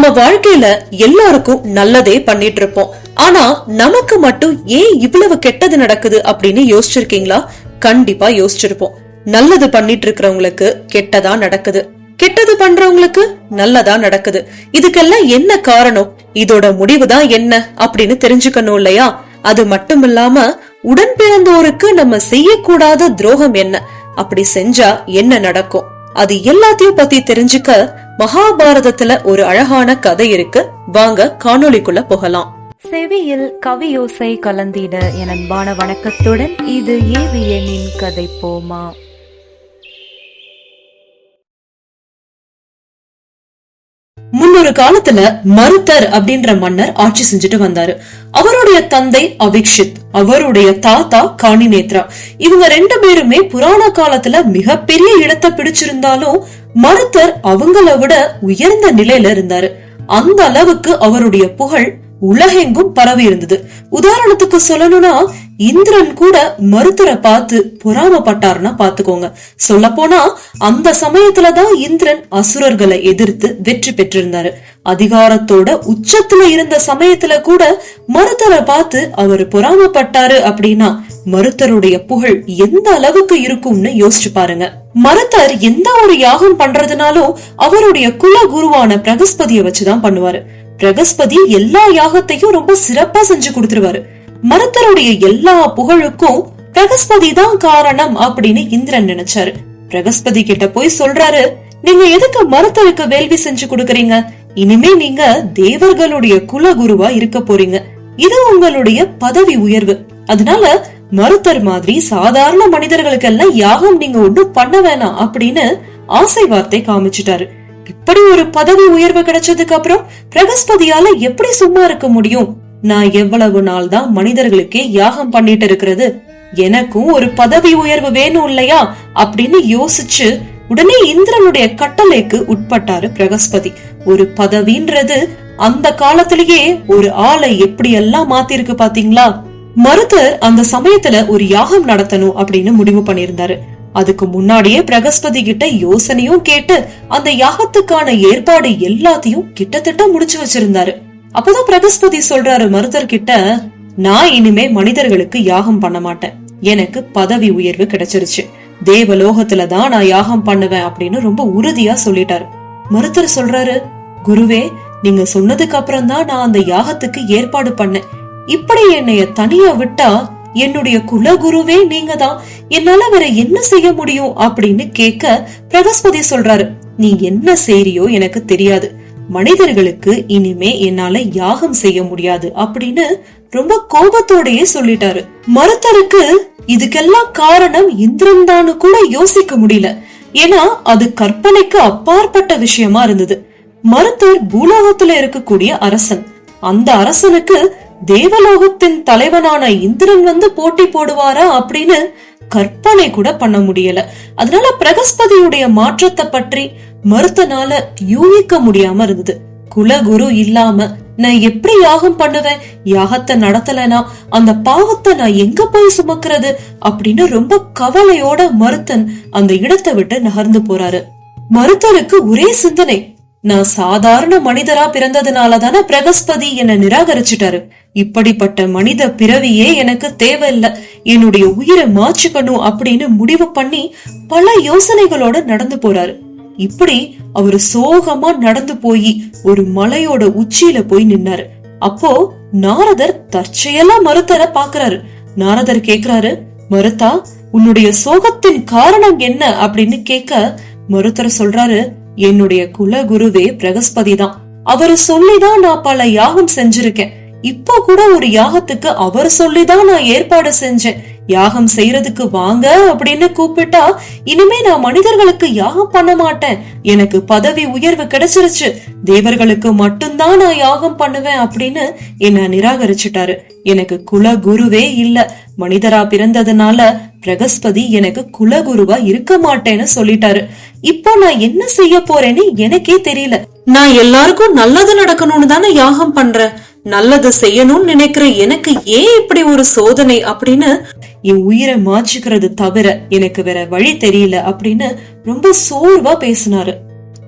நம்ம வாழ்க்கையில எல்லாருக்கும் நல்லதே பண்ணிட்டு இருப்போம் ஆனா நமக்கு மட்டும் ஏன் இவ்வளவு கெட்டது நடக்குது அப்படின்னு யோசிச்சிருக்கீங்களா? கண்டிப்பா யோசிச்சிருப்போம். நல்லது பண்ணிட்டு இருக்கிறவங்களுக்கு கெட்டதா நடக்குது. கெட்டது பண்றவங்களுக்கு நல்லதா நடக்குது. இதுக்கெல்லாம் என்ன காரணம்? இதோட முடிவுதான் என்ன அப்படின்னு தெரிஞ்சுக்கணும் இல்லையா? அது மட்டும் இல்லாம உடன் பிறந்தோருக்கு நம்ம செய்யக்கூடாத துரோகம் என்ன? அப்படி செஞ்சா என்ன நடக்கும்? அது எல்லாத்தையும் பத்தி தெரிஞ்சுக்க மகாபாரதத்துல ஒரு அழகான கதை இருக்கு. வாங்க காணொளிக்குள்ள போகலாம். செவியில் கவியோசை கலந்திட என் அன்பான வணக்கத்துடன் இது ஏவியனின் கதை போமா? முன்னொரு காலத்துல மருத்தர் அப்படின்ற மன்னர் ஆட்சி செஞ்சுட்டு வந்தாரு. அவருடைய தந்தை அவிக்ஷித் அவருடைய தாத்தா காணிநேத்ரா. இவங்க ரெண்டு பேருமே புராண காலத்துல மிகப்பெரிய இடத்தை பிடிச்சிருந்தாலும் மருத்தர் அவங்கள விட உயர்ந்த நிலையில இருந்தாரு. அந்த அளவுக்கு அவருடைய புகழ் உலகெங்கும் பரவி இருந்தது. உதாரணத்துக்கு சொல்லணும்னா இந்திரன் கூட மருத்துவரை பார்த்து பொறாமப்பட்டாருன்னா பாத்துக்கோங்க சொல்ல போனா அந்த சமயத்துலதான் இந்திரன் அசுரர்களை எதிர்த்து வெற்றி பெற்றிருந்தாரு. அதிகாரத்தோட உச்சத்துல இருந்த சமயத்துல கூட மருத்துவரை பார்த்து அவர் பொறாமப்பட்டாரு அப்படின்னா மருத்தருடைய புகழ் எந்த அளவுக்கு இருக்கும்னு யோசிச்சு பாருங்க. மருத்தர் எந்த ஒரு யாகம் பண்றதுனாலும் அவருடைய குல குருவான பிரகஸ்பதியை வச்சுதான் பண்ணுவாரு. பிரகஸ்பதி எல்லா யாகத்தையும் ரொம்ப சிறப்பா செஞ்சு கொடுத்துருவாரு. மருத்தருடைய எல்லா புகழுக்கும் பிரகஸ்பதி தான் காரணம் அப்படின்னு இந்திரன் நினைச்சாரு. பிரகஸ்பதி கிட்ட போய் சொல்றாரு நீங்க எதுக்கு மருத்தருக்கு வேள்வி செஞ்சு கொடுக்கறீங்க? இனிமே நீங்க தேவர்களுடைய குல குருவா இருக்க போறீங்க. இது உங்களுடைய பதவி உயர்வு. அதனால மருத்தர் மாதிரி சாதாரண மனிதர்களுக்கெல்லாம் யாகம் நீங்க ஒண்ணும் பண்ண வேணாம் அப்படின்னு ஆசை வார்த்தை காமிச்சிட்டாரு. இப்படி ஒரு பதவி உயர்வு கிடைச்சதுக்கு அப்புறம் பிரகஸ்பதியால எப்படி சும்மா இருக்க முடியும்? நான் எவ்வளவு நாள் தான் மனிதர்களுக்கே யாகம் பண்ணிட்டு இருக்கிறது. எனக்கும் ஒரு பதவி உயர்வு வேணும் இல்லையா? அப்படின்னு யோசிச்சு உடனே இந்திரனுடைய கட்டளைக்கு உட்பட்டாரு பிரகஸ்பதி. ஒரு பதவின்றது அந்த காலத்திலேயே ஒரு ஆளை எப்படி எல்லாம் மாத்திருக்கு பாத்தீங்களா? மருத்துவர் அந்த சமயத்துல ஒரு யாகம் நடத்தணும் அப்படின்னு முடிவு பண்ணியிருந்தாரு. அதுக்கு முன்னாடியே பிரகஸ்பதி கிட்ட யோசனையும் கேட்டு அந்த யாகத்துக்கான ஏற்பாடு எல்லாத்தையும் கிட்டத்தட்ட முடிச்சு வச்சிருந்தாரு. அப்பதான் பிரகஸ்பதி சொல்றாரு மருதர் கிட்ட நான் இனிமே மனிதர்களுக்கு யாகம் பண்ண மாட்டேன். எனக்கு பதவி உயர்வு கிடைச்சிருச்சு. தேவலோகத்துல தான் நான் யாகம் பண்ணுவேன் அப்படின்னு ரொம்ப உறுதியா சொல்லிட்டாரு. மருத்தர் சொல்றாரு குருவே நீங்க சொன்னதுக்கு அப்புறம் தான் நான் அந்த யாகத்துக்கு ஏற்பாடு பண்ணேன். இப்படி என்னைய தனியா விட்டா என்னுடைய குலகுருவே நீங்க தான் என்னால வேற என்ன செய்ய முடியும் அப்படின்னு கேட்க பிரகஸ்பதி சொல்றாரு. நீ என்ன செய்றியோ எனக்கு தெரியாது. மனிதர்களுக்கு இனிமே என்னால யாகம் செய்ய முடியாது அப்படின்னு ரொம்ப கோபத்தோடயே சொல்லிட்டாரு. மருத்தருக்கு இதுக்கெல்லாம் காரணம் இந்திரன் தான் கூட யோசிக்க முடியல. ஏன்னா அது கற்பனைக்கு அப்பாற்பட்ட விஷயமா இருந்தது. மருத்தர் பூலோகத்துல இருக்கக்கூடிய அரசன். அந்த அரசனுக்கு தேவலோகத்தின் தலைவனான இந்திரன் வந்து போட்டி போடுவாரா அப்படின்னு கற்பனை கூட பண்ண முடியல. அதனால பிரகஸ்பதியுடைய மாற்றத்தை பற்றி மருத்தனால யூகிக்க முடியாம இருந்தது. குலகுரு இல்லாம நான் எப்படி யாகம் பண்ணுவேன்? யாகத்தை நடத்தலனா அந்த பாவத்தை நான் எங்க போய் சுமக்கிறது? அப்படின்னு ரொம்ப கவலையோட மருத்தன் அந்த இடத்தை விட்டு நகர்ந்து போறாரு. மருத்தனுக்கு ஒரே சிந்தனை நான் சாதாரண மனிதரா பிறந்ததுனால தானே பிரகஸ்பதி என்ன நிராகரிச்சிட்டாரு. இப்படிப்பட்ட மனித பிறவியே எனக்கு தேவையில்லை. என்னுடைய உயிரை மாச்சுக்கணும் அப்படின்னு முடிவு பண்ணி பல யோசனைகளோட நடந்து போறாரு. இப்படி அவரு சோகமா நடந்து போய் ஒரு மலையோட உச்சியில போய் நின்னாரு. அப்போ நாரதர் தற்செயலா மருத்தரை பாக்குறாரு. நாரதர் கேக்குறாரு மருத்தா உன்னுடைய சோகத்தின் காரணம் என்ன? அப்படின்னு கேட்க மருத்தர் சொல்றாரு என்னுடைய குல குருவே பிரகஸ்பதி தான் அவரு சொல்லிதான் நான் பல யாகம் செஞ்சிருக்கேன். இப்போ கூட ஒரு யாகத்துக்கு அவர் சொல்லிதான் நான் ஏற்பாடு செஞ்சேன். யாகம் செய்யறதுக்கு வாங்க அப்படின்னு கூப்பிட்டா இனிமே நான் மனிதர்களுக்கு யாகம் பண்ண மாட்டேன். எனக்கு பதவி உயர்வு கிடைச்சிருச்சு. தேவர்களுக்கு மட்டும்தான் நான் யாகம் பண்ணுவேன் அப்படின்னு என்ன நிராகரிச்சுட்டாரு. எனக்கு குல குருவே இல்ல. மனிதரா பிறந்ததுனால பிரகஸ்பதி எனக்கு குலகுருவா இருக்க மாட்டேன்னு சொல்லிட்டாரு. இப்போ நான் என்ன செய்ய போறேன்னு எனக்கே தெரியல. நான் எல்லாருக்கும் நல்லது நடக்கணும்னு தானே யாகம் பண்றேன். நல்லது செய்யணும்னு நினைக்கிற எனக்கு ஏன் இப்படி ஒரு சோதனை அப்படின்னு என் உயிரை மாச்சுக்கிறது தவிர எனக்கு வேற வழி தெரியல அப்படின்னு ரொம்ப சோர்வா பேசினாரு.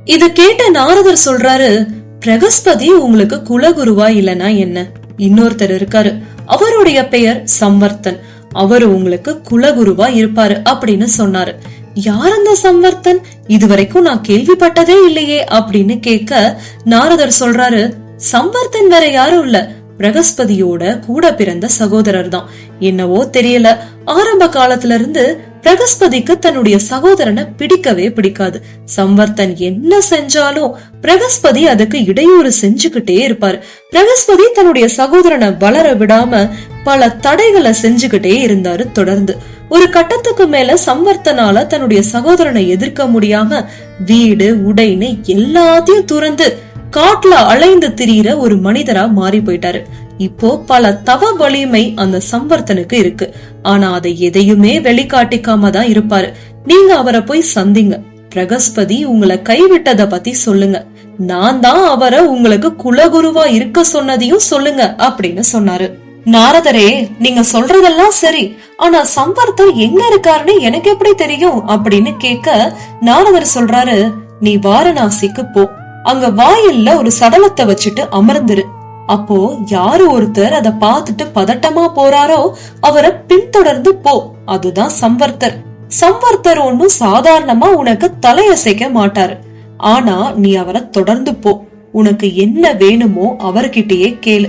இத கேட்ட நாரதர் சொல்றாரு பிரகஸ்பதி உங்களுக்கு குலகுருவா இல்லனா என்ன? இன்னொருத்தர் இருக்காரு அவருடைய பெயர் சம்வர்த்தன். அவரு உங்களுக்கு குலகுருவா இருப்பாரு அப்படின்னு சொன்னாரு. யார் அந்த சம்வர்த்தன்? இதுவரைக்கும் நான் கேள்விப்பட்டதே இல்லையே அப்படின்னு கேட்க நாரதர் சொல்றாரு சம்வர்த்தன் வேற யாரும் இல்ல. பிரகஸ்பதியோட கூட பிறந்த சகோதரர் தான். என்னவோ தெரியல. ஆரம்ப காலத்துல இருந்து பிரகஸ்பதிக்கு தன்னுடைய சகோதரனை பிடிக்கவே பிடிக்காது. சம்வர்த்தன் என்ன செஞ்சாலும் பிரகஸ்பதி அதுக்கு இடையூறு செஞ்சுக்கிட்டே இருப்பாரு. பிரகஸ்பதி தன்னுடைய சகோதரனை வளர விடாம பல தடைகளை செஞ்சுக்கிட்டே இருந்தாரு தொடர்ந்து. ஒரு கட்டத்துக்கு மேல சம்வர்த்தனால தன்னுடைய சகோதரனை எதிர்க்க முடியாம வீடு உடைன்னு எல்லாத்தையும் துறந்து காட்டுல அலைந்து திரியிற ஒரு மனிதரா மாறி போயிட்டாரு. இப்போ பல தவ வலிமை அந்த சம்வர்த்தனுக்கு இருக்கு. ஆனா அதை எதையுமே வெளிக்காட்டிக்காம தான் இருப்பாரு. நீங்க அவரை போய் சந்திங்க. பிரகஸ்பதி உங்களை கைவிட்டத பத்தி சொல்லுங்க. நான் தான் அவரை உங்களுக்கு குலகுருவா இருக்க சொன்னதையும் சொல்லுங்க அப்படின்னு சொன்னாரு. நாரதரே நீங்க சொல்றதெல்லாம் சரி. ஆனா சம்பர்த்தர் எங்க இருக்காருன்னு எனக்கு எப்படி தெரியும் அப்படின்னு கேட்க நாரதர் சொல்றாரு நீ வாரணாசிக்கு போ. அங்க வாயில்ல ஒரு சடலத்தை வச்சுட்டு அமர்ந்துரு. அப்போ யாரு ஒருத்தர் அத பார்த்துட்டு பதட்டமா போறாரோ அவரை பின்தொடர்ந்து போ. அதுதான் சம்வர்த்தர். சம்வர்த்தர் ஒன்னும் சாதாரணமா உனக்கு தலையசைக்க மாட்டாரு. ஆனா நீ அவரை தொடர்ந்து போ. உனக்கு என்ன வேணுமோ அவர்கிட்டயே கேளு.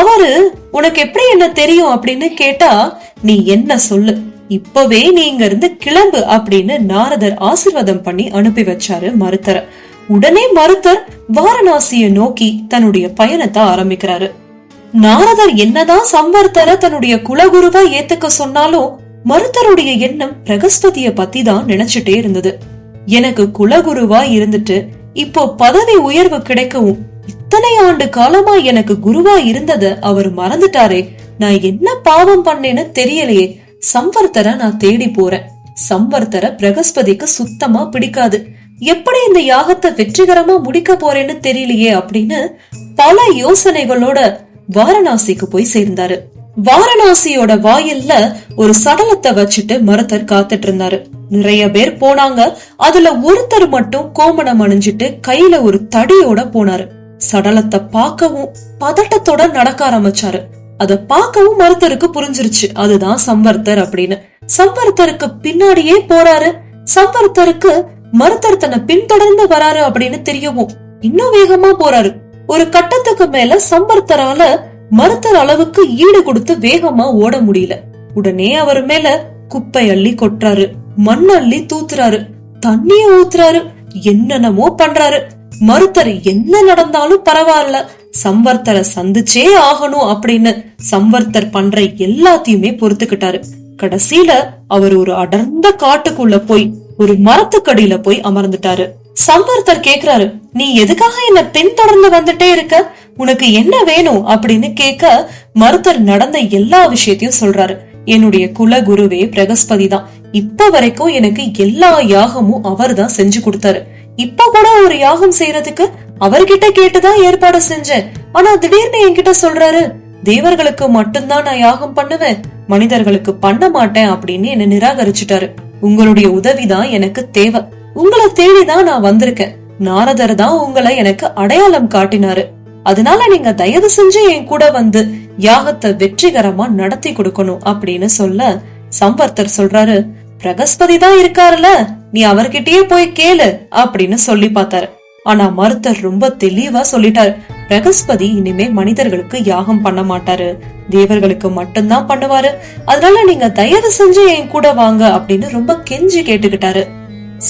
அவரு உனக்கு எப்படி என்ன தெரியும் அப்படின்னு கேட்டா நீ என்ன சொல்லு. இப்பவே நீ இங்க இருந்து கிளம்பு அப்படின்னு நாரதர் ஆசிர்வாதம் பண்ணி அனுப்பி வச்சாரு மருத்தர உடனே மருத்தர் வாரணாசியை நோக்கி தன்னுடைய பயணத்தை ஆரம்பிக்கிறாரு. நாரதர் என்னதான் சம்வர்த்தர தன்னுடைய குலகுருவா ஏத்துக்க சொன்னாலும் மருத்தருடைய எண்ணம் பிரகஸ்பதிய பத்தி தான் நினைச்சிட்டே இருந்தது. எனக்கு குலகுருவா இருந்துட்டு இப்போ பதவி உயர்வு கிடைக்கவும் இத்தனை ஆண்டு காலமா எனக்கு குருவா இருந்தத அவர் மறந்துட்டாரே. நான் என்ன பாவம் பண்ணேன்னு தெரியலையே. சம்வர்த்தர நான் தேடி போறேன். சம்வர்த்தர பிரகஸ்பதிக்கு சுத்தமா பிடிக்காது. எப்படி இந்த யாகத்தை வெற்றிகரமா முடிக்க போறேன்னு தெரியலையே அப்படின்னு பல யோசனைகளோட வாரணாசிக்கு போய் சேர்ந்தாரு. வாரணாசியோட வாயில்ல ஒரு சடலத்தை வச்சுட்டு மருத்தர் காத்துட்டு இருந்தாரு. நிறைய பேர் போனாங்க. அதுல ஒருத்தர் மட்டும் கோமணம் அணிஞ்சிட்டு கையில ஒரு தடியோட போனாரு. சடலத்தை பார்க்கவும் பதட்டத்தோட நடக்க ஆரம்பிச்சாரு. அத பார்க்கவும் மருத்தருக்கு புரிஞ்சிருச்சு. அதுதான் சம்பர்த்தர் அப்படின்னு. சம்பர்த்தருக்கு பின்னாடியே போறாரு. சம்பர்த்தருக்கு மருத்தர் தன்னை பின்தொடர்ந்து வராரு அப்படின்னு தெரியவும் இன்னும் வேகமா போறாரு. ஒரு கட்டத்துக்கு மேல சம்பர்த்தரால மருத்தர் அளவுக்கு ஈடு கொடுத்து வேகமா ஓட முடியல. உடனே அவர் மேல குப்பை அள்ளி கொட்டுறாரு. மண் அள்ளி தூத்துறாரு. தண்ணிய ஊத்துறாரு. என்னென்னமோ பண்றாரு. மருத்தர் என்ன நடந்தாலும் பரவாயில்ல. சம்பர்த்தரை சந்திச்சே ஆகணும் அப்படின்னு சம்பர்த்தர் பண்ற எல்லாத்தையுமே பொறுத்துக்கிட்டாரு. கடைசியில அவர் ஒரு அடர்ந்த காட்டுக்குள்ள போய் ஒரு மரத்துக்கடியில போய் அமர்ந்துட்டாரு. சம்பர்த்தர் கேக்குறாரு நீ எதுக்காக என்ன பின்தொடர்ந்து வந்துட்டே இருக்க? உனக்கு என்ன வேணும்? அப்படின்னு கேட்க மருத்தர் நடந்த எல்லா விஷயத்தையும் சொல்றாரு. என்னுடைய குல குருவே பிரகஸ்பதி தான். இப்ப வரைக்கும் எனக்கு எல்லா யாகமும் அவர் தான் செஞ்சு கொடுத்தாரு. இப்ப கூட ஒரு யாகம் செய்யறதுக்கு அவர்கிட்ட கேட்டுதான் ஏற்பாடு செஞ்சேன். ஆனா திடீர்னு என்கிட்ட சொல்றாரு தேவர்களுக்கு மட்டும்தான் நான் யாகம் பண்ணுவேன். மனிதர்களுக்கு பண்ண மாட்டேன் அப்படின்னு என்ன நிராகரிச்சுட்டாரு. உங்களுடைய உதவிதான் எனக்கு தேவை. உங்களை தேடிதான் நான் வந்திருக்கேன். நாரதர் தான் உங்களை எனக்கு அடையாளம் காட்டினாரு. அதனால நீங்க தயவு செஞ்சு என் கூட வந்து யாகத்தை வெற்றிகரமா நடத்தி கொடுக்கணும் அப்படின்னு சொல்ல சம்பர்த்தர் சொல்றாரு. பிரகஸ்பதி தான் இருக்காருல நீ அவர்கிட்டயே போய் கேளு அப்படின்னு சொல்லி பார்த்தாரு. ஆனா மருத்தர் ரொம்ப தெளிவா சொல்லிட்டாரு. பிரகஸ்பதி இனிமே மனிதர்களுக்கு யாகம் பண்ண மாட்டாரு. தேவர்களுக்கு மட்டும்தான் பண்ணுவாரு. அதனால நீங்க தயவு செஞ்சு என் கூட வாங்க அப்படின்னு ரொம்ப கெஞ்சி கேட்டுக்கிட்டாரு.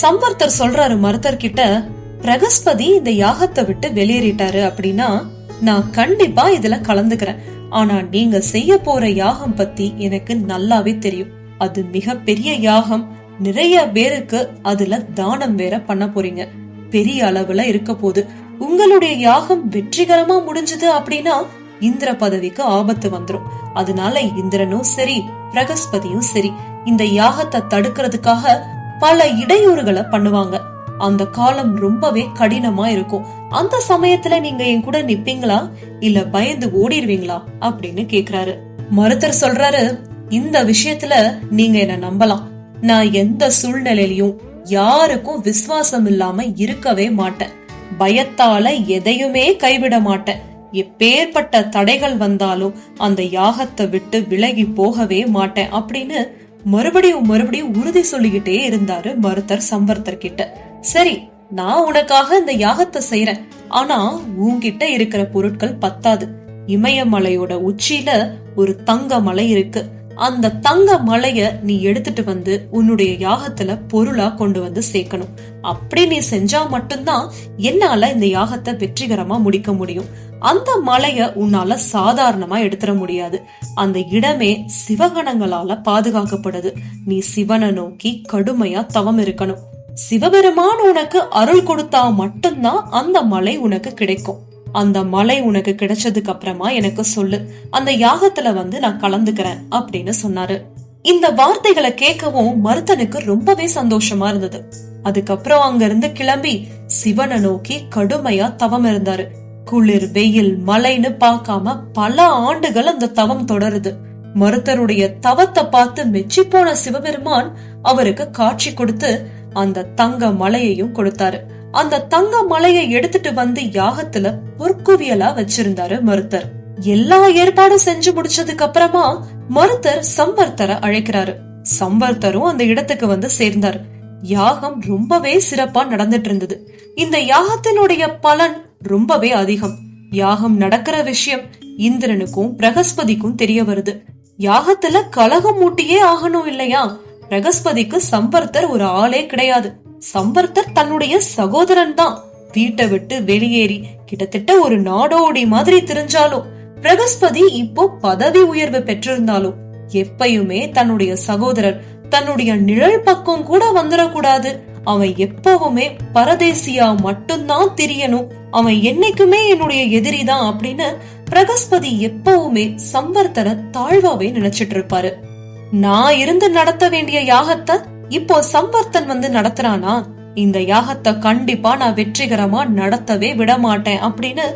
சம்பர்த்தர் சொல்றாரு மருத்தர் கிட்ட பிரகஸ்பதி இந்த யாகத்தை விட்டு வெளியேறிட்டாரு அப்படின்னா நான் கண்டிப்பா இதுல கலந்துக்கிறேன். ஆனா நீங்க செய்ய போற யாகம் பத்தி எனக்கு நல்லாவே தெரியும். அது மிக பெரிய யாகம். நிறைய பேருக்கு அதுல தானம் வேற பண்ண போறீங்க. பெரிய அளவுல இருக்க போகுது உங்களுடைய யாகம் வெற்றிகரமா முடிஞ்சது அப்படின்னா இந்திர பதவிக்கு ஆபத்து வந்துரும். அதனால இந்திரனும் சரி பிரகஸ்பதியும் சரி இந்த யாகத்தை தடுக்கிறதுக்காக பல இடையூறுகளை பண்ணுவாங்க. அந்த காலம் ரொம்பவே கடினமா இருக்கும். அந்த சமயத்துல நீங்க என் கூட நிப்பீங்களா? இல்ல பயந்து ஓடிடுவீங்களா அப்படின்னு கேக்குறாரு. மருத்தர் சொல்றாரு இந்த விஷயத்துல நீங்க என்ன நம்பலாம். நான் எந்த சூழ்நிலையிலயும் யாருக்கும் விசுவாசம் இல்லாம இருக்கவே மாட்டேன். பயத்தால எதையுமே கைவிட மாட்டேன் எப்பேற்பட்ட தடைகள் வந்தாலும் அந்த யாகத்தை விட்டு விலகி போகவே மாட்டேன் அப்படின்னு மறுபடியும் மறுபடியும் உறுதி சொல்லிக்கிட்டே இருந்தாரு மருத்தர் சம்பர்த்தர் கிட்ட சரி நான் உனக்காக இந்த யாகத்தை செய்யறேன் ஆனா உன்கிட்ட இருக்கிற பொருட்கள் பத்தாது. இமயமலையோட உச்சியில ஒரு தங்க மலை இருக்கு. அந்த தங்க மலைய நீ எடுத்துட்டு வந்து உன்னுடைய யாகத்துல பொருளா கொண்டு வந்து சேர்க்கணும். அப்படி நீ செஞ்சா மட்டும்தான் என்னால இந்த யாகத்தை வெற்றிகரமா முடிக்க முடியும். அந்த மலைய உன்னால சாதாரணமா எடுத்துட முடியாது. அந்த இடமே சிவகணங்களால பாதுகாக்கப்படுது. நீ சிவனை நோக்கி கடுமையா தவம் இருக்கணும். சிவபெருமான் உனக்கு அருள் கொடுத்தா மட்டும்தான் அந்த மலை உனக்கு கிடைக்கும். அந்த மலை உனக்கு கிடைச்சதுக்கு அப்புறமா எனக்கு சொல்லு. அந்த யாகத்துல வந்து நான் கலந்துக்கிறேன் அப்படின்னு சொன்னாரு. இந்த வார்த்தைகளை கேட்கவும் மருத்தனுக்கு ரொம்பவே சந்தோஷமா இருந்தது. அதுக்கப்புறம் அங்க இருந்து கிளம்பி சிவனை நோக்கி கடுமையா தவம் இருந்தாரு. குளிர் வெயில் மலைன்னு பார்க்காம பல ஆண்டுகள் அந்த தவம் தொடருது. மருத்தருடைய தவத்தை பார்த்து மெச்சி போன சிவபெருமான் அவருக்கு காட்சி கொடுத்து அந்த தங்க மலையையும் கொடுத்தாரு. அந்த தங்க மலையை எடுத்துட்டு வந்து யாகத்துல பொற்குவியலா வச்சிருந்தாரு மருத்தர். எல்லா ஏற்பாடும் செஞ்சு முடிச்சதுக்கு அப்புறமா மருத்தர் சம்பர்த்தரை அழைக்கிறாரு. சம்பர்த்தரும் அந்த இடத்துக்கு வந்து சேர்ந்தாரு. யாகம் ரொம்பவே சிறப்பா நடந்துட்டு இருந்தது இந்த யாகத்தினுடைய பலன் ரொம்பவே அதிகம். யாகம் நடக்கிற விஷயம் இந்திரனுக்கும் பிரகஸ்பதிக்கும் தெரிய வருது. யாகத்துல கலகம் மூட்டியே ஆகணும் இல்லையா? பிரகஸ்பதிக்கு சம்பர்த்தர் ஒரு ஆளே கிடையாது. சம்பர்த்தர் தன்னுடைய சகோதரன் தான் வீட்டை விட்டு வெளியேறி கிட்டத்தட்ட ஒரு நாடோடி மாதிரி தெரிஞ்சாலும் பிரகஸ்பதி இப்போ பதவி உயர்வு பெற்றிருந்தாலும் எப்பயுமே தன்னுடைய சகோதரர் தன்னுடைய நிழல் பக்கம் கூட வந்துடக்கூடாது. அவன் எப்பவுமே பரதேசியா மட்டும்தான் தெரியணும். அவன் என்னைக்குமே என்னுடைய எதிரி தான் அப்படின்னு பிரகஸ்பதி எப்பவுமே சம்பர்த்தரை தாழ்வாவே நினைச்சிட்டு இருப்பாரு. நான் இருந்து நடத்த வேண்டிய யாகத்தை இப்போ சம்பர்த்தன் வந்து நடத்துறானா? இந்த யாகத்தை கண்டிப்பா நான் வெற்றிகரமா நடத்தவே விட மாட்டேன் அப்படின்னு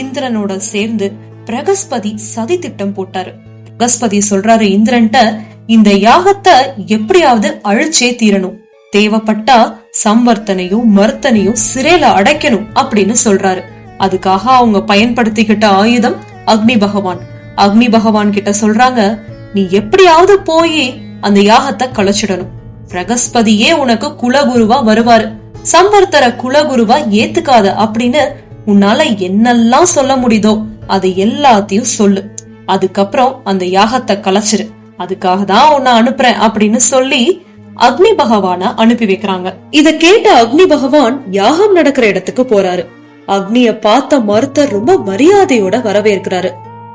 இந்திரனோட சேர்ந்து பிரகஸ்பதி சதி திட்டம் போட்டாரு. பிரகஸ்பதி சொல்றாரு இந்திரன்ட்ட இந்த யாகத்தை எப்படியாவது அழிச்சே தீரணும். தேவைப்பட்டா சம்பர்த்தனையும் மர்த்தனையும் சிறையில அடைக்கணும் அப்படின்னு சொல்றாரு. அதுக்காக அவங்க பயன்படுத்திக்கிட்ட ஆயுதம் அக்னி பகவான். அக்னி பகவான் கிட்ட சொல்றாங்க நீ எப்படியாவது போய் அந்த யாகத்தை கலைச்சிடணும். பிரகஸ்பதியே உனக்கு குலகுருவா வருவாரு. சம்பர்த்தர குலகுருவா ஏத்துக்காத அப்படின்னு உன்னால என்னெல்லாம் சொல்ல முடியுதோ அது எல்லாத்தையும் சொல்லு. அதுக்கப்புறம் அந்த யாகத்தை கலைச்சிரு. அதுக்காக தான் உன்னை அனுப்புறேன் அப்படின்னு சொல்லி அக்னி பகவான அனுப்பி வைக்கிறாங்க. இத கேட்ட அக்னி பகவான் யாகம் நடக்கிற இடத்துக்கு போறாரு. அக்னிய பார்த்த மருத்தர் ரொம்ப மரியாதையோட வரவேற்கிறாரு.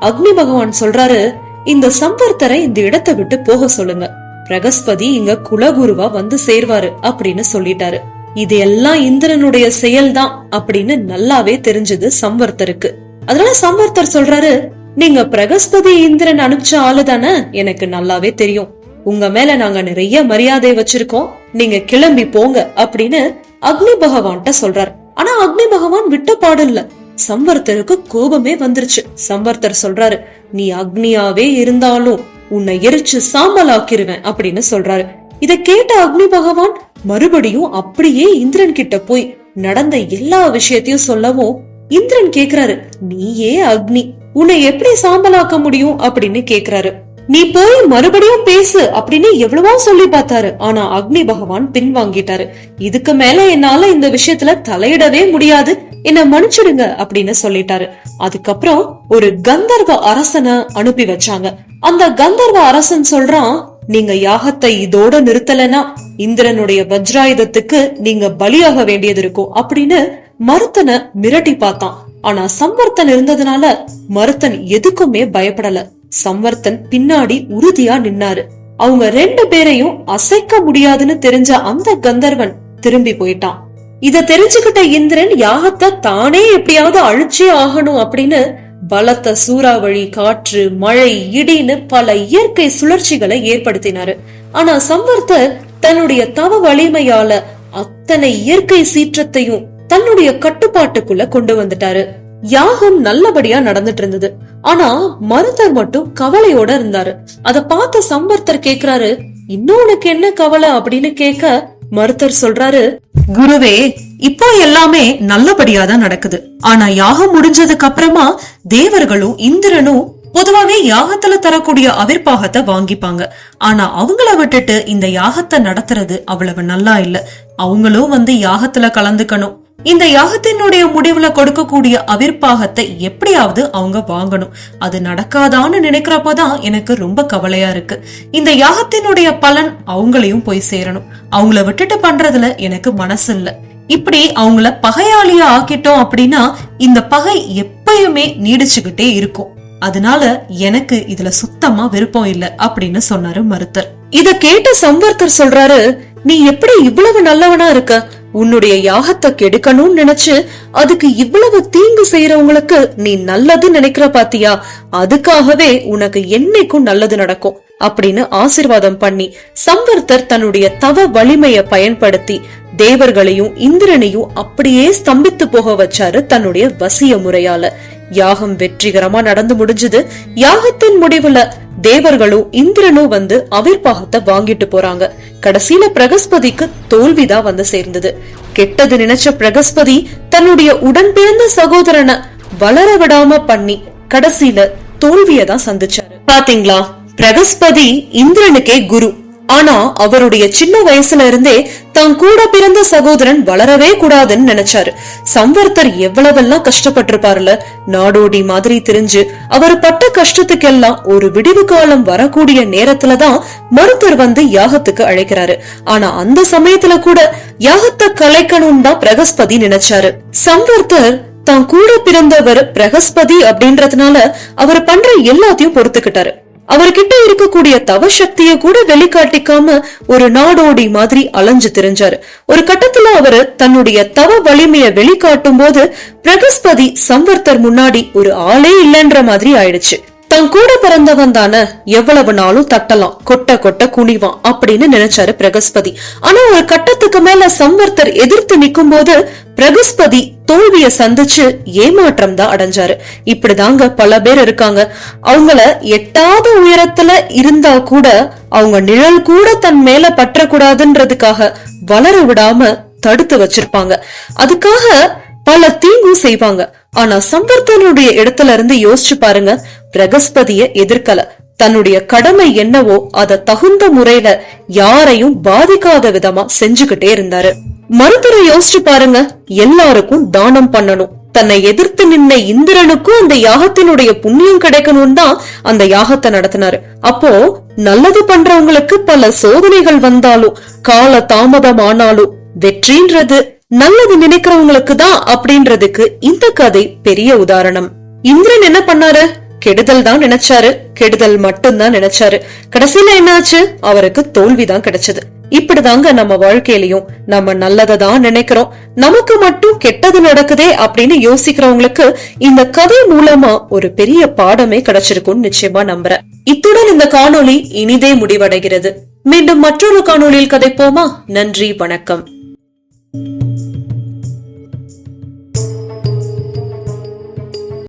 அக்னி பகவான் சொல்றாரு இந்த சம்பர்த்தரை இந்த இடத்தை விட்டு போக சொல்லுங்க. பிரகஸ்பதி இங்க குலகுருவா வந்து சேர்வாரு அப்படின்னு சொல்லிட்டாரு. இது எல்லாம் இந்திரனுடைய செயல்தான் அப்படின்னு நல்லாவே தெரிஞ்சது சம்பர்த்தருக்கு அதனால சம்பர்த்தர் சொல்றாரு நீங்க பிரகஸ்பதி இந்திரன் அனுப்பிச்ச ஆளு தானே? எனக்கு நல்லாவே தெரியும். உங்க மேல நாங்க நிறைய மரியாதை வச்சிருக்கோம். நீங்க கிளம்பி போங்க அப்படின்னு அக்னி பகவான்கிட்ட சொல்றாரு. ஆனா அக்னி பகவான் விட்ட பாடல்ல. சம்பர்த்தருக்கு கோபமே வந்துருச்சு. சம்பர்த்தர் சொல்றாரு நீ அக்னியாவே இருந்தாலும் உன்னை எரிச்சு சாம்பல் ஆக்கிருவேன் அப்படின்னு சொல்றாரு. இத கேட்ட அக்னி பகவான் மறுபடியும் அப்படியே இந்திரன் கிட்ட போய் நடந்த எல்லா விஷயத்தையும் சொல்லவும் இந்திரன் கேக்குறாரு நீயே அக்னி உன்னை எப்படி சாம்பலாக்க முடியும்? அப்படின்னு கேக்குறாரு. நீ போய் மறுபடியும் பேசு அப்படின்னு எவ்வளவோ சொல்லி பார்த்தாரு. ஆனா அக்னி பகவான் பின்வாங்கிட்டாரு. இதுக்கு மேல என்னால இந்த விஷயத்துல தலையிடவே முடியாது. என்ன மன்னிச்சிடுங்க அப்படின்னு சொல்லிட்டாரு. அதுக்கப்புறம் ஒரு கந்தர்வ அரசனை அனுப்பி வச்சாங்க. அந்த கந்தர்வ அரசன் சொல்றான் நீங்க யாகத்தை இதோட நிறுத்தலனா இந்திரனுடைய வஜ்ராயுதத்துக்கு நீங்க பலியாக வேண்டியது இருக்கும் அப்படின்னு மருத்தனை மிரட்டி பார்த்தான். ஆனா சம்பர்த்தன் இருந்ததுனால மருத்தன் எதுக்குமே பயப்படல. சம்வர்த்தன் பின்னாடி உறுதியா நின்னாரு. அவங்க ரெண்டு பேரையும் அசைக்க முடியாதுன்னு தெரிஞ்ச அந்த கந்தர்வன் திரும்பி போயிட்டான். இத தெரிஞ்சுக்கிட்ட இந்திரன் யாகத்தை தானே எப்படியாவது அழிச்சே ஆகணும் அப்படின்னு பலத்த சூறாவளி காற்று மழை இடின்னு பல இயற்கை சுழற்சிகளை ஏற்படுத்தினாரு. ஆனா சம்வர்த்தர் தன்னுடைய தவ வலிமையால அத்தனை இயற்கை சீற்றத்தையும் தன்னுடைய கட்டுப்பாட்டுக்குள்ள கொண்டு வந்துட்டாரு. யாகம் நல்லபடியா நடந்துட்டு இருந்தது. ஆனா மருதர் மட்டும் கவலையோட இருந்தாரு. அத பார்த்த சம்பர்த்தர் கேக்குறாரு இன்னும் உனக்கு என்ன கவலை? அப்படின்னு கேட்க மருத்தர் சொல்றாரு குருவே இப்போ எல்லாமே நல்லபடியா தான் நடக்குது. ஆனா யாகம் முடிஞ்சதுக்கு அப்புறமா தேவர்களும் இந்திரனும் பொதுவாவே யாகத்துல தரக்கூடிய அவிர்பாகத்தை வாங்கிப்பாங்க. ஆனா அவங்கள விட்டுட்டு இந்த யாகத்தை நடத்துறது அவ்வளவு நல்லா இல்ல. அவங்களும் வந்து யாகத்துல கலந்துக்கணும். இந்த யாகத்தினுடைய முடிவுல கொடுக்கக்கூடிய அவிர்ப்பாகத்தை எப்படியாவது அவங்க வாங்கணும். அது நடக்காதான்னு நினைக்கிறப்பதான் எனக்கு ரொம்ப கவலையா இருக்கு. இந்த யாகத்தினுடைய பலன் அவங்களையும் போய் சேரணும். அவங்கள விட்டுட்டு பண்றதுல எனக்கு மனசு இல்ல. இப்படி அவங்கள பகையாளியா ஆக்கிட்டோம் அப்படின்னா இந்த பகை எப்பயுமே நீடிச்சுக்கிட்டே இருக்கும். அதனால எனக்கு இதுல சுத்தமா விருப்பம் இல்ல அப்படின்னு சொன்னாரு மருத்தர் இத கேட்ட சம்பர்த்தர் சொல்றாரு நீ எப்படி இவ்வளவு நல்லவனா இருக்க? உன்னுடைய யாகத்தை கெடுக்கணும்னு நினைச்சு அதுக்கு இவ்வளவு தீங்கு செய்யறவங்களுக்கு நீ நல்லது நினைக்கிற பாத்தியா? அதுக்காகவே உனக்கு என்னைக்கும் நல்லது நடக்கும் அப்படின்னு ஆசிர்வாதம் பண்ணி சம்பர்த்தர் தன்னுடைய தவ வலிமைய பயன்படுத்தி தேவர்களையும் இந்திரனையும் அப்படியே ஸ்தம்பித்து போக வச்சாரு தன்னுடைய வசிய முறையால. யாகம் வெற்றிகரமா நடந்து முடிஞ்சது. யாகத்தின் முடிவுல தேவர்களும் இந்திரனும் வந்து அவிர்பாகத்தை வாங்கிட்டு போறாங்க. கடைசியில பிரகஸ்பதிக்கு தோல்விதான் வந்து சேர்ந்தது. கெட்டது நினைச்ச பிரகஸ்பதி தன்னுடைய உடன் பிறந்த சகோதரனை வளர விடாம பண்ணி கடைசியில தோல்வியை தான் சந்திச்சாரு. பாத்தீங்களா? பிரகஸ்பதி இந்திரனுக்கே குரு. ஆனா அவருடைய சின்ன வயசுல இருந்தே தான் கூட பிறந்த சகோதரன் வளரவே கூடாதுன்னு நினைச்சாரு. சம்வர்த்தர் எவ்வளவெல்லாம் கஷ்டப்பட்டிருப்பாருல. நாடோடி மாதிரி தெரிஞ்சு அவர் பட்ட கஷ்டத்துக்கெல்லாம் ஒரு விடிவு காலம் வரக்கூடிய நேரத்துலதான் மருத்துவர் வந்து யாகத்துக்கு அழைக்கிறாரு. ஆனா அந்த சமயத்துல கூட யாகத்தை கலைக்கணும் தான் பிரகஸ்பதி நினைச்சாரு. சம்வர்த்தர் தான் கூட பிறந்தவர் பிரகஸ்பதி அப்படின்றதுனால அவர் பண்ற எல்லாத்தையும் பொறுத்துக்கிட்டாரு. அவர்கிட்ட இருக்கக்கூடிய தவ சக்திய கூட வெளிக்காட்டிக்காம ஒரு நாடோடி மாதிரி அலைஞ்சு திரிஞ்சாரு. ஒரு கட்டத்துல அவரு தன்னுடைய தவ வலிமைய வெளிக்காட்டும் போது பிரகஸ்பதி சம்வர்த்தர் முன்னாடி ஒரு ஆளே இல்லைன்ற மாதிரி ஆயிடுச்சு. தன் கூட பிறந்தவன் தானே? எவ்வளவு நாளும் தட்டலாம். கொட்ட கொட்ட குனிவான் அப்படின்னு நினைச்சாரு பிரகஸ்பதி. ஆனா ஒரு கட்டத்துக்கு மேல சம்வர்த்தர் எதிர்த்து நிக்கும் போது பிரகஸ்பதி தோல்விய சந்திச்சு ஏமாற்றம் தான் அடைஞ்சாரு. இப்படிதாங்க பல பேர் இருக்காங்க. அவங்கள எட்டாத உயரத்துல இருந்தா கூட அவங்க நிழல் கூட தன் மேல பற்றக்கூடாதுன்றதுக்காக வளர விடாம தடுத்து வச்சிருப்பாங்க. அதுக்காக பல தீங்கும் செய்வாங்க. ஆனா சம்பர்த்தனுடைய இடத்துல இருந்து யோசிச்சு பாருங்க பிரகஸ்பதிய எதிர்க்கல. தன்னுடைய கடமை என்னவோ அத தகுந்த முறையில யாரையும் பாதிக்காத விதமா செஞ்சுகிட்டே இருந்தாரு. மருத்துவரை யோசிச்சு பாருங்க எல்லாருக்கும் தானம் பண்ணணும். தன்னை எதிர்த்து நின்ன இந்திரனுக்கும் அந்த யாகத்தினுடைய புண்ணியம் கிடைக்கணும் தான் அந்த யாகத்தை நடத்தினாரு. அப்போ நல்லது பண்றவங்களுக்கு பல சோதனைகள் வந்தாலும் கால தாமதம் ஆனாலும் வெற்றின்றது நல்லது நினைக்கிறவங்களுக்கு தான் அப்படின்றதுக்கு இந்த கதை பெரிய உதாரணம். இந்திரன் என்ன பண்ணாரு? கெடுதல் தான் நினைச்சாரு. கெடுதல் மட்டும்தான் நினைச்சாரு. கடைசியில என்னாச்சு? அவருக்கு தோல்விதான் கிடைச்சது. இப்படிதாங்க நம்ம வாழ்க்கையிலயும் நம்ம நல்லதை தான் நினைக்கிறோம். நமக்கு மட்டும் கெட்டது நடக்குதே அப்படின்னு யோசிக்கிறவங்களுக்கு இந்த கதை மூலமா ஒரு பெரிய பாடமே கிடைச்சிருக்கும்னு நிச்சயமா நம்புறேன். இத்துடன் இந்த காணொளி இனிதே முடிவடைகிறது. மீண்டும் மற்றொரு காணொளியில் கதைப்போமா? நன்றி வணக்கம்.